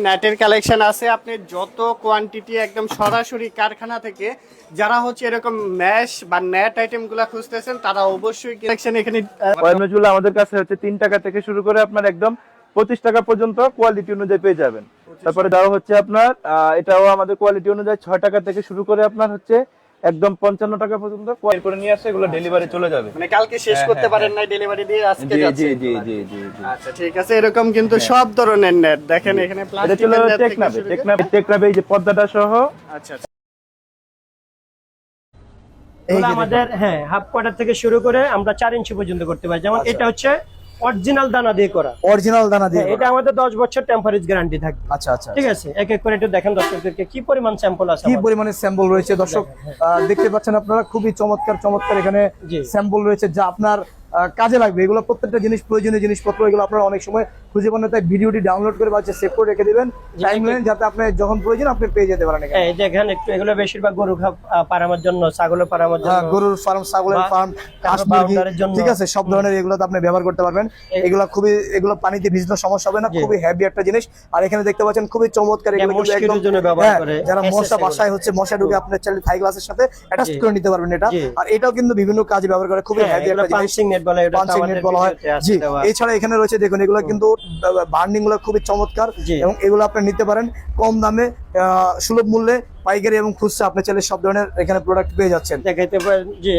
নেটের কালেকশন আছে। আপনি যত কোয়ান্টিটি একদম সরাসরি কারখানা থেকে যারা হচ্ছে এরকম ম্যাশ বা নেট আইটেমগুলা খুঁজতেছেন তারা অবশ্যই কালেকশন এখানে আহ, কয়েলমেজগুলো আমাদের কাছে হচ্ছে তিন টাকা থেকে শুরু করে আপনার একদম পঁচিশ টাকা পর্যন্ত কোয়ালিটি অনুযায়ী পেয়ে যাবেন। তারপরে দেওয়া হচ্ছে আপনার এটাও আমাদের কোয়ালিটি অনুযায়ী ছয় টাকা থেকে শুরু করে আপনার হচ্ছে একদম পঞ্চান্ন টাকা পর্যন্ত কোয়ালিটি করে নিয়ে আসে এগুলো ডেলিভারি চলে যাবে। মানে কালকে শেষ করতে পারেন নাই ডেলিভারি দিয়ে আজকে জি যাচ্ছে জি জি জি আচ্ছা ঠিক আছে এরকম কিন্তু সব ধরনের নেট দেখেন এখানে প্লাস্টিকের নেট টেকনাবে টেকনাবে টেকনাবে এই যে পর্দাটা সহ। আচ্ছা আচ্ছা। আমাদের হ্যাঁ হাফ কোয়ার্টার থেকে শুরু করে আমরা চার ইঞ্চি পর্যন্ত করতে পারি। যেমন এটা হচ্ছে অরিজিনাল দানা দিয়ে করা। অরিজিনাল দানা দিয়ে হ্যাঁ, এটা আমাদের দশ বছর টেম্পারেজ গ্যারান্টি থাকবে। আচ্ছা আচ্ছা ঠিক আছে? এক এক করে একটু দেখেন দর্শকদেরকে কি পরিমাণ স্যাম্পল আছে কি। পরিমাণে স্যাম্পল রয়েছে? দর্শক আহ, দেখতে পাচ্ছেন আপনারা খুবই চমৎকার চমৎকার এখানে। স্যাম্পল রয়েছে যা আপনার কাজে লাগবে। এগুলো প্রত্যেকটা জিনিস প্রয়োজনীয় জিনিসপত্র এগুলো আপনারা অনেক সময় খুঁজে পান তাই ভিডিওটি ডাউনলোড করে বা সেভ করে রেখে দিবেন। টাইম লাইন যাতে আপনি যখন প্রয়োজন আপনি পেয়ে যেতে পারেন হ্যাঁ, এই দেখেন একটু এগুলো বেশিরভাগ গরু পারানোর জন্য ছাগলের পারানোর হ্যাঁ, জন্য। গরুর ফার্ম ছাগলের ফার্ম। ঠিক আছে সব ধরনের এগুলো আপনি ব্যবহার করতে পারবেন। এগুলো খুবই এগুলো পানিতে ভিজলে সমস্যা হবে না খুবই হ্যাভি একটা জিনিস। আর এখানে দেখতে পাচ্ছেন খুবই চমৎকার এগুলো একদম র জন্য ব্যবহার হ্যাঁ, করে, যারা মশা বাসায় হচ্ছে মশা ঢুকে আপনার চাইলে থাই গ্লাসের সাথে অ্যাটাচ করে নিতে পারবেন এটা। আর এটাও কিন্তু বিভিন্ন কাজে ব্যবহার করে খুবই হ্যাঁ, হ্যাভি একটা জিনিস। বলে এটা তো পাঞ্চিং আমাদের নেট বলা হয়। ভিডিওতে জি এছাড়া এখানে রয়েছে দেখুন এগুলো কিন্তু বার্নিংগুলো খুবই চমৎকার এবং এগুলো আপনি নিতে পারেন কম দামে সুলভ মূল্যে পাইকারি এবং খুচরা আপনি চাইলে সব ধরনের এখানে প্রোডাক্ট পেয়ে যাচ্ছেন। দেখাইতে পারেন জি